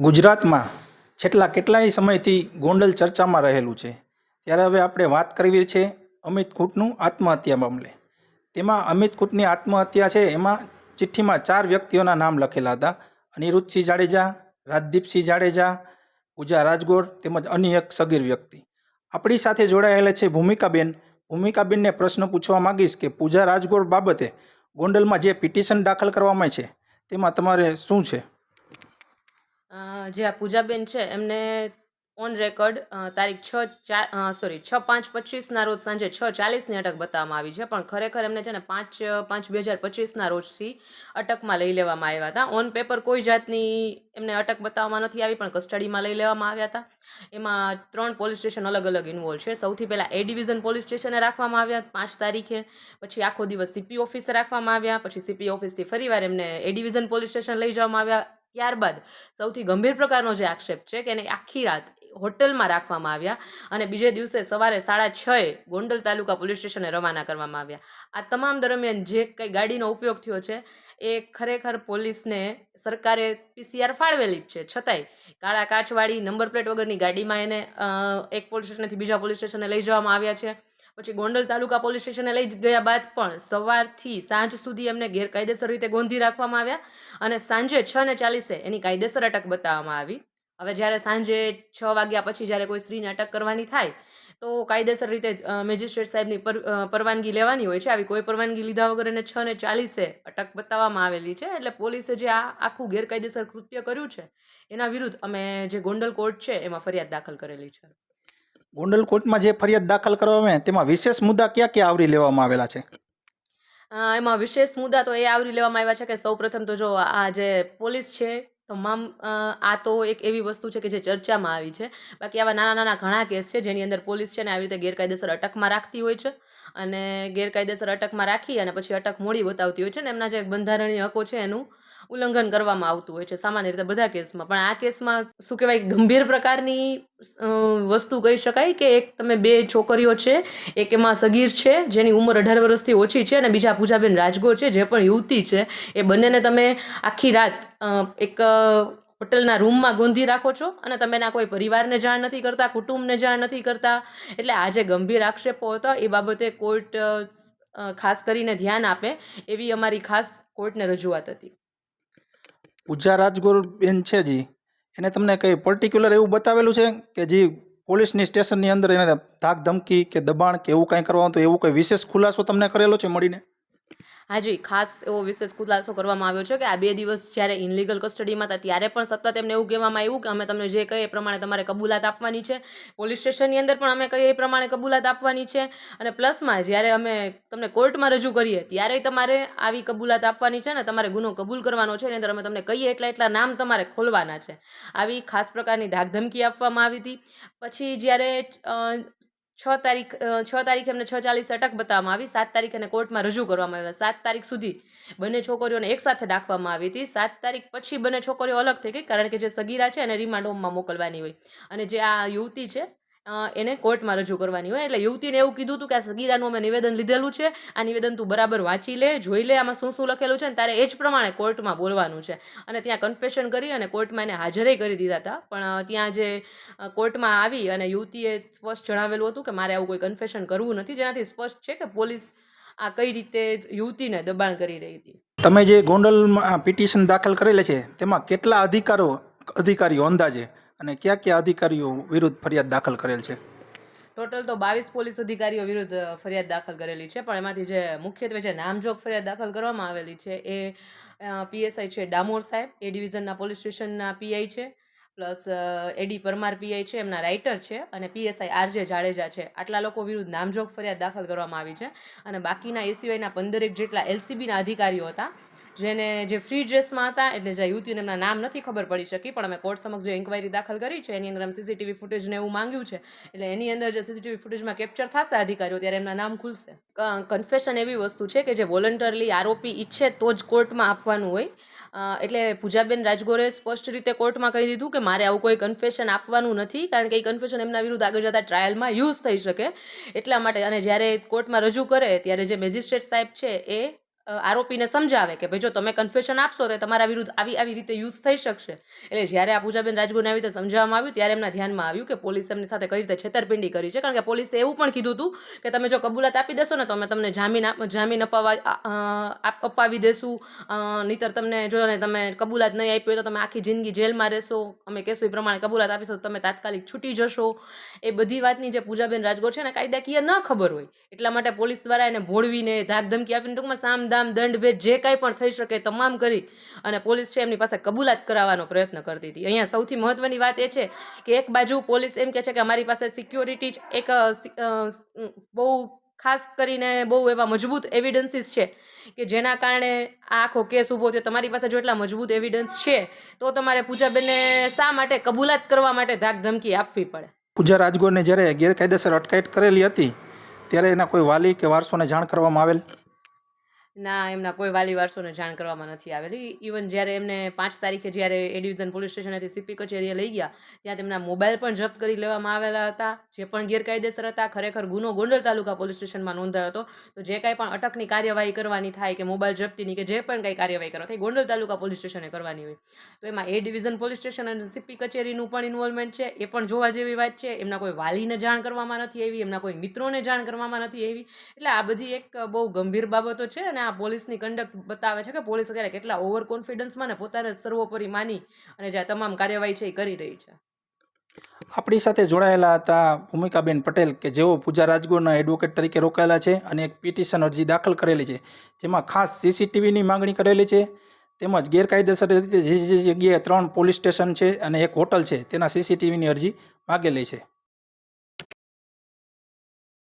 ગુજરાતમાં છેલ્લા કેટલાય સમયથી ગોંડલ ચર્ચામાં રહેલું છે. ત્યારે હવે આપણે વાત કરવી છે અમિત ખૂંટનું આત્મહત્યા મામલે. તેમાં અમિત ખૂંટની આત્મહત્યા છે એમાં ચિઠ્ઠીમાં ચાર વ્યક્તિઓના નામ લખેલા હતા. અનિરુદ્ધસિંહ જાડેજા, રાજદીપસિંહ જાડેજા, પૂજા રાજગોર તેમજ અન્ય એક સગીર વ્યક્તિ. આપણી સાથે જોડાયેલા છે ભૂમિકાબેન. ભૂમિકાબેનને પ્રશ્ન પૂછવા માંગીશ કે પૂજા રાજગોર બાબતે ગોંડલમાં જે પિટિશન દાખલ કરવામાં છે તેમાં તમારે શું છે? જે આ પૂજાબેન છે, એમને ઓન રેકોર્ડ તારીખ છ ચાર સોરી છ પાંચ પચીસના રોજ સાંજે છ ચાલીસની અટક બતાવવામાં આવી છે, પણ ખરેખર એમને છે ને પાંચ પાંચ બે હજાર પચીસના રોજથી અટકમાં લઈ લેવામાં આવ્યા હતા. ઓન પેપર કોઈ જાતની એમને અટક બતાવવામાં નથી આવી, પણ કસ્ટડીમાં લઈ લેવામાં આવ્યા હતા. એમાં ત્રણ પોલીસ સ્ટેશન અલગ અલગ ઇન્વોલ્વ છે. સૌથી પહેલાં એ ડિવિઝન પોલીસ સ્ટેશને રાખવામાં આવ્યા, પાંચ તારીખે. પછી આખો દિવસ સીપી ઓફિસે રાખવામાં આવ્યા, પછી સીપી ઓફિસથી ફરીવાર એમને એ ડિવિઝન પોલીસ સ્ટેશન લઈ જવામાં આવ્યા. ત્યારબાદ સૌથી ગંભીર પ્રકારનો જે આક્ષેપ છે કે એને આખી રાત હોટલમાં રાખવામાં આવ્યા અને બીજે દિવસે સવારે સાડા છએ ગોંડલ તાલુકા પોલીસ સ્ટેશને રવાના કરવામાં આવ્યા. આ તમામ દરમિયાન જે કંઈ ગાડીનો ઉપયોગ થયો છે એ ખરેખર પોલીસને સરકારે પીસીઆર ફાળવેલી જ છે. છતાંય કાળા કાચવાળી નંબર પ્લેટ વગરની ગાડીમાં એને એક પોલીસ સ્ટેશનથી બીજા પોલીસ સ્ટેશને લઈ જવામાં આવ્યા છે. પછી ગોંડલ તાલુકા પોલીસ સ્ટેશને લઈ ગયા બાદ પણ સવારથી સાંજ સુધી એમને ગેરકાયદેસર રીતે ગોંધી રાખવામાં આવ્યા અને સાંજે છ ને ચાલીસે એની કાયદેસર અટક બતાવવામાં આવી. હવે જ્યારે સાંજે છ વાગ્યા પછી જ્યારે કોઈ સ્ત્રીને અટક કરવાની થાય, તો કાયદેસર રીતે મેજિસ્ટ્રેટ સાહેબની પર પરવાનગી લેવાની હોય છે. આવી કોઈ પરવાનગી લીધા વગર એને છ ને ચાલીસે અટક બતાવવામાં આવેલી છે. એટલે પોલીસે જે આ આખું ગેરકાયદેસર કૃત્ય કર્યું છે, એના વિરુદ્ધ અમે જે ગોંડલ કોર્ટ છે, એમાં ફરિયાદ દાખલ કરેલી છે. ગોંડલ કોર્ટમાં જે ફરિયાદ દાખલ કરવામાં આવે, તેમાં વિશેષ મુદ્દા ક્યાં ક્યાં આવરી લેવામાં આવેલા છે? એમાં વિશેષ મુદ્દા તો એ આવરી લેવામાં આવ્યા છે કે સૌપ્રથમ તો જો આ જે પોલીસ છે, તમામ આ તો એક એવી વસ્તુ છે કે જે ચર્ચામાં આવી છે. બાકી આવા નાના નાના ઘણા કેસ છે જેની અંદર પોલીસ છે ને આવી રીતે ગેરકાયદેસર અટકમાં રાખતી હોય છે. અને ગેરકાયદેસર અટકમાં રાખી અને પછી અટક મોડી બતાવતી હોય છે ને એમના જે બંધારણીય હકો છે એનું ઉલ્લંઘન કરવામાં આવતું હોય છે, સામાન્ય રીતે બધા કેસમાં. પણ આ કેસમાં શું કહેવાય, ગંભીર પ્રકારની વસ્તુ કહી શકાય કે એક તમે બે છોકરીઓ છે, એક એમાં સગીર છે, જેની ઉંમર અઢાર વર્ષથી ઓછી છે અને બીજા પૂજાબેન રાજગોર છે, જે પણ યુવતી છે. એ બંનેને તમે આખી રાત એક હોટલના રૂમમાં ગોંધી રાખો છો અને તમે એના કોઈ પરિવારને જાણ નથી કરતા, કુટુંબને જાણ નથી કરતા. એટલે આ જે ગંભીર આક્ષેપો હતા, એ બાબતે કોર્ટ ખાસ કરીને ધ્યાન આપે એવી અમારી ખાસ કોર્ટને રજૂઆત હતી. પૂજા રાજગુરુબેન બેન છે જી. એને તમને કંઈ પર્ટિક્યુલર એવું બતાવેલું છે કે જે પોલીસની સ્ટેશનની અંદર એને ધાક ધમકી કે દબાણ કે એવું કંઈ કરવાનું તો એવું કંઈ વિશેષ ખુલાસો તમને કરેલો છે મળીને? હાજી, ખાસ એવો વિશેષ ખુલાસો કરવામાં આવ્યો છે કે આ બે દિવસ જ્યારે ઇનલીગલ કસ્ટડીમાં હતા, ત્યારે પણ સતત એમને એવું કહેવામાં આવ્યું કે અમે તમને જે કહીએ એ પ્રમાણે તમારે કબૂલાત આપવાની છે. પોલીસ સ્ટેશનની અંદર પણ અમે કહીએ એ પ્રમાણે કબૂલાત આપવાની છે. અને પ્લસમાં જ્યારે અમે તમને કોર્ટમાં રજૂ કરીએ ત્યારે તમારે આવી કબૂલાત આપવાની છે ને તમારે ગુનો કબૂલ કરવાનો છે. એની અંદર અમે તમને કહીએ એટલા એટલા નામ તમારે ખોલવાના છે. આવી ખાસ પ્રકારની ધાકધમકી આપવામાં આવી હતી. પછી જ્યારે છ તારીખ છ તારીખે એમને છ ચાલીસ અટક બતાવવામાં આવી. સાત તારીખ એને કોર્ટમાં રજૂ કરવામાં આવ્યા. સાત તારીખ સુધી બંને છોકરીઓને એકસાથે રાખવામાં આવી હતી. સાત તારીખ પછી બંને છોકરીઓ અલગ થઈ ગઈ કારણ કે જે સગીરા છે એને રિમાન્ડ હોમમાં મોકલવાની હોય. અને જે આ યુવતી છે એને કોર્ટમાં રજૂ કરવાની હોય. એટલે યુવતીને એવું કીધું હતું કે આ સગીરાનું અમે નિવેદન લીધેલું છે. આ નિવેદન તું બરાબર વાંચી લે, જોઈ લે, આમાં શું શું લખેલું છે ને તારે એ જ પ્રમાણે કોર્ટમાં બોલવાનું છે. અને ત્યાં કન્ફેશન કરી અને કોર્ટમાં એને હાજરે કરી દીધા હતા. પણ ત્યાં જે કોર્ટમાં આવી અને યુવતીએ સ્પષ્ટ જણાવેલું હતું કે મારે આવું કોઈ કન્ફેશન કરવું નથી. જેનાથી સ્પષ્ટ છે કે પોલીસ આ કઈ રીતે યુવતીને દબાણ કરી રહી હતી. તમે જે ગોંડલમાં પિટિશન દાખલ કરેલી છે, તેમાં કેટલા અધિકારો, અધિકારીઓ અંદાજે? અને કયા કયા અધિકારીઓ વિરુદ્ધ ફરિયાદ દાખલ કરેલ છે? ટોટલ તો બાવીસ પોલીસ અધિકારીઓ વિરુદ્ધ ફરિયાદ દાખલ કરેલી છે, પણ એમાંથી જે મુખ્યત્વે જે નામજોગ ફરિયાદ દાખલ કરવામાં આવેલી છે એ પીએસઆઈ છે ડામોર સાહેબ, એ ડિવિઝનના પોલીસ સ્ટેશનના પીઆઈ છે, પ્લસ એડી પરમાર પીઆઈ છે, એમના રાઇટર છે અને પીએસઆઈ આરજે જાડેજા છે. આટલા લોકો વિરુદ્ધ નામજોગ ફરિયાદ દાખલ કરવામાં આવી છે અને બાકીના એ સિવાયના પંદરેક જેટલા એલસીબીના અધિકારીઓ હતા જેને જે ફ્રી ડ્રેસમાં હતા એટલે જે યુવતીને એમના નામ નથી ખબર પડી શકી, પણ અમે કોર્ટ સમક્ષ જે ઇન્ક્વાયરી દાખલ કરી છે, એની અંદર અમે સીસીટીવી ફૂટેજને એવું માંગ્યું છે. એટલે એની અંદર જે સીસીટીવી ફૂટેજમાં કેપ્ચર થશે અધિકારીઓ, ત્યારે એમના નામ ખુલશે. કન્ફેશન એવી વસ્તુ છે કે જે વોલન્ટરલી આરોપી ઈચ્છે તો જ કોર્ટમાં આપવાનું હોય. એટલે પૂજાબેન રાજગોરે સ્પષ્ટ રીતે કોર્ટમાં કહી દીધું કે મારે આવું કોઈ કન્ફેશન આપવાનું નથી, કારણ કે એ કન્ફેશન એમના વિરુદ્ધ આગળ જતા ટ્રાયલમાં યુઝ થઈ શકે. એટલા માટે અને જ્યારે કોર્ટમાં રજૂ કરે, ત્યારે જે મેજિસ્ટ્રેટ સાહેબ છે એ આરોપીને સમજાવે કે ભાઈ જો તમે કન્ફેશન આપશો તો તમારા વિરુદ્ધ આવી આવી રીતે યુઝ થઈ શકશે. એટલે જ્યારે આ પૂજાબેન રાજગુરને આવી રીતે સમજાવવામાં આવ્યું ત્યારે એમના ધ્યાનમાં આવ્યું કે પોલીસ એમની સાથે કઈ રીતે છેતરપિંડી કરી છે. કારણ કે પોલીસે એવું પણ કીધું હતું કે તમે જો કબૂલાત આપી દેશો ને તો અમે તમને જામીન જામીન અપાવવા અપાવી દેશું. નહીતર તમને જો ને તમે કબૂલાત નહીં આપી હોય તો તમે આખી જિંદગી જેલમાં રહેશો. અમે કહેશું એ પ્રમાણે કબૂલાત આપીશું તો તમે તાત્કાલિક છૂટી જશો. એ બધી વાતની જે પૂજાબેન રાજગોર છે ને કાયદાકીય ન ખબર હોય એટલા માટે પોલીસ દ્વારા એને ભોળવીને ધાકધમકી આપીને ટૂંકમાં સામ દામ દંડ ભેદ જે કાંઈ પણ થઈ શકે તમામ કરી અને પોલીસ છે એમની પાસે કબૂલાત કરાવવાનો પ્રયત્ન કરતી હતી અહીંયા સૌથી મહત્વની વાત એ છે કે એક બાજુ પોલીસ એમ કહે છે કે અમારી પાસે સિક્યોરિટી એક બહુ ખાસ કરીને બહુ એવા મજબૂત એવિડન્સીસ છે કે જેના કારણે આ આખો કેસ ઊભો થયો. તમારી પાસે જો એટલા મજબૂત એવિડન્સ છે, તો તમારે પૂજાબેનને શા માટે કબૂલાત કરવા માટે ધાક ધમકી આપવી પડે? પૂજા રાજગોરને જ્યારે ગેરકાયદેસર અટકાયત કરેલી હતી, ત્યારે એના કોઈ વાલી કે વારસોને જાણ કરવામાં આવેલ ના, એમના કોઈ વાલી વારસોને જાણ કરવામાં નથી આવેલી. ઇવન જ્યારે એમને પાંચ તારીખે જ્યારે એ ડિવિઝન પોલીસ સ્ટેશનેથી સીપી કચેરીએ લઈ ગયા, ત્યાં તેમના મોબાઈલ પણ જપ્ત કરી લેવામાં આવેલા હતા. જે પણ ગેરકાયદેસર હતા, ખરેખર ગુનો ગોંડલ તાલુકા પોલીસ સ્ટેશનમાં નોંધાયો હતો. તો જે કાંઈ પણ અટકની કાર્યવાહી કરવાની થાય કે મોબાઈલ જપ્તીની કે જે પણ કંઈ કાર્યવાહી કરવા થાય ગોંડલ તાલુકા પોલીસ સ્ટેશને કરવાની હોય. તો એમાં એ ડિવિઝન પોલીસ સ્ટેશન અને સીપી કચેરીનું પણ ઇન્વોલ્વમેન્ટ છે. એ પણ જોવા જેવી વાત છે. એમના કોઈ વાલીને જાણ કરવામાં નથી આવી, એમના કોઈ મિત્રોને જાણ કરવામાં નથી આવી. એટલે આ બધી એક બહુ ગંભીર બાબતો છે અને આ પોલીસની કંડક્ટ બતાવે છે કે પોલીસ અત્યારે કેટલા ઓવર કોન્ફિડન્સમાં ને પોતાને સર્વોપરી માની અને જે તમામ કાર્યવાહી છે એ કરી રહી છે. આપણી સાથે જોડાયેલા હતા ભૂમિકાબેન પટેલ, કે જેઓ પૂજા રાજગોરના એડવોકેટ તરીકે રોકાયેલા છે અને એક પિટિશન અરજી દાખલ કરેલી છે. જેમાં ખાસ સીસીટીવીની માંગણી કરેલી છે. તેમજ ગેરકાયદેસર રીતે જે જગ્યાએ ત્રણ પોલીસ સ્ટેશન છે અને એક હોટલ છે, તેના સીસીટીવીની અરજી માગેલી છે.